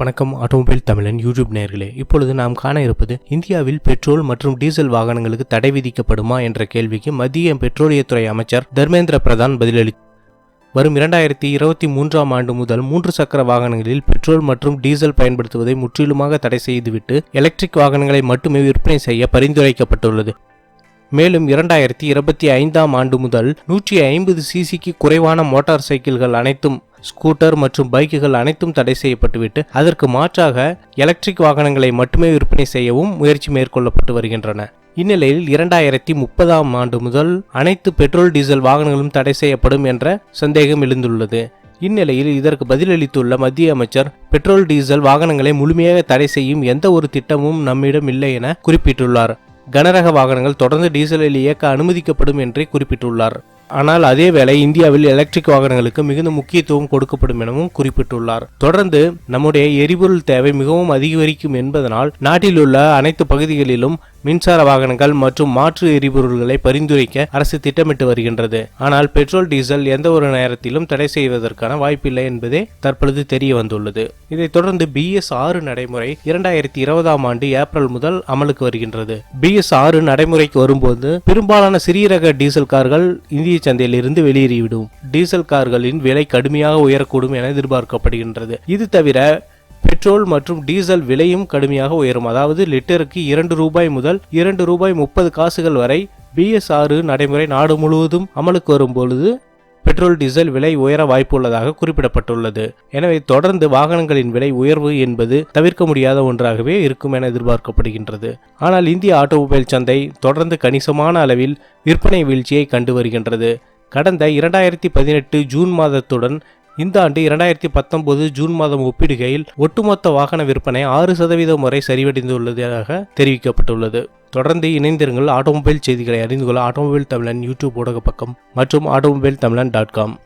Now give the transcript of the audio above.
வணக்கம் ஆட்டோமொபைல் தமிழன் யூடியூப் நேர்களே. இப்பொழுது நாம் காண இருப்பது இந்தியாவில் பெட்ரோல் மற்றும் டீசல் வாகனங்களுக்கு தடை விதிக்கப்படுமா என்ற கேள்விக்கு மத்திய பெட்ரோலியத்துறை அமைச்சர் தர்மேந்திர பிரதான் பதிலளி வரும் இரண்டாயிரத்தி இருபத்தி மூன்றாம் ஆண்டு முதல் மூன்று சக்கர வாகனங்களில் பெட்ரோல் மற்றும் டீசல் பயன்படுத்துவதை முற்றிலுமாக தடை செய்துவிட்டு எலக்ட்ரிக் வாகனங்களை மட்டுமே விற்பனை செய்ய பரிந்துரைக்கப்பட்டுள்ளது. மேலும் இரண்டாயிரத்தி இருபத்தி ஐந்தாம் ஆண்டு முதல் நூற்றி ஐம்பது சிசிக்கு குறைவான மோட்டார் சைக்கிள்கள் அனைத்தும் ஸ்கூட்டர் மற்றும் பைக்குகள் அனைத்தும் தடை செய்யப்பட்டுவிட்டு அதற்கு மாற்றாக எலக்ட்ரிக் வாகனங்களை மட்டுமே விற்பனை செய்யவும் முயற்சி மேற்கொள்ளப்பட்டு வருகின்றன. இந்நிலையில் இரண்டாயிரத்தி முப்பதாம் ஆண்டு முதல் அனைத்து பெட்ரோல் டீசல் வாகனங்களும் தடை செய்யப்படும் என்ற சந்தேகம் எழுந்துள்ளது. இந்நிலையில் இதற்கு பதிலளித்துள்ள மத்திய அமைச்சர் பெட்ரோல் டீசல் வாகனங்களை முழுமையாக தடை செய்யும் எந்த ஒரு திட்டமும் நம்மிடம் இல்லை என குறிப்பிட்டுள்ளார். கனரக வாகனங்கள் தொடர்ந்து டீசலில் இயக்க அனுமதிக்கப்படும் என்றே குறிப்பிட்டுள்ளார். ஆனால் அதேவேளை இந்தியாவில் எலக்ட்ரிக் வாகனங்களுக்கு மிகுந்த முக்கியத்துவம் கொடுக்கப்படும் எனவும் குறிப்பிட்டுள்ளார். தொடர்ந்து நம்முடைய எரிபொருள் தேவை மிகவும் அதிகரிக்கும் என்பதனால் நாட்டில் உள்ள அனைத்து பகுதிகளிலும் மின்சார வாகனங்கள் மற்றும் மாற்று எரிபொருள்களை பரிந்துரைக்க அரசு திட்டமிட்டு வருகின்றது. ஆனால் பெட்ரோல் டீசல் எந்த ஒரு நேரத்திலும் தடை செய்வதற்கான வாய்ப்பில்லை என்பதே தற்பொழுது தெரிய வந்துள்ளது. இதைத் தொடர்ந்து பிஎஸ் ஆறு நடைமுறை இரண்டாயிரத்தி இருபதாம் ஆண்டு ஏப்ரல் முதல் அமலுக்கு வருகின்றது. பிஎஸ் ஆறு நடைமுறைக்கு வரும்போது பெரும்பாலான சிறிய ரக டீசல் கார்கள் இந்திய சந்தையில் இருந்து வெளியேறிவிடும். டீசல் கார்களின் விலை கடுமையாக உயரக்கூடும் என எதிர்பார்க்கப்படுகின்றது. இது தவிர பெட்ரோல் மற்றும் டீசல் விலையும் கடுமையாக உயரும். அதாவது லிட்டருக்கு இரண்டு ரூபாய் முதல் இரண்டு ரூபாய் முப்பது காசுகள் வரை பிஎஸ்ஆறு நடைமுறை நாடு முழுவதும் அமலுக்கு வரும்பொழுது பெட்ரோல் டீசல் விலை உயர வாய்ப்புள்ளதாக குறிப்பிடப்பட்டுள்ளது. எனவே தொடர்ந்து வாகனங்களின் விலை உயர்வு என்பது தவிர்க்க முடியாத ஒன்றாகவே இருக்கும் என எதிர்பார்க்கப்படுகின்றது. ஆனால் இந்திய ஆட்டோமொபைல் சந்தை தொடர்ந்து கணிசமான அளவில் விற்பனை வீழ்ச்சியை கண்டு வருகின்றது. கடந்த இரண்டாயிரத்தி பதினெட்டு ஜூன் மாதத்துடன் இந்த ஆண்டு இரண்டாயிரத்தி பத்தொன்பது ஜூன் மாதம் ஒப்பிடுகையில் ஒட்டுமொத்த வாகன விற்பனை ஆறு சதவீதம் வரை சரிவடைந்துள்ளதாக தெரிவிக்கப்பட்டுள்ளது. தொடர்ந்து இணைந்திருங்கள். ஆட்டோமொபைல் செய்திகளை அறிந்து கொள்ள ஆட்டோமொபைல் தமிழன் யூடியூப் ஊடக பக்கம் மற்றும் ஆட்டோமொபைல் தமிழன் டாட் காம்.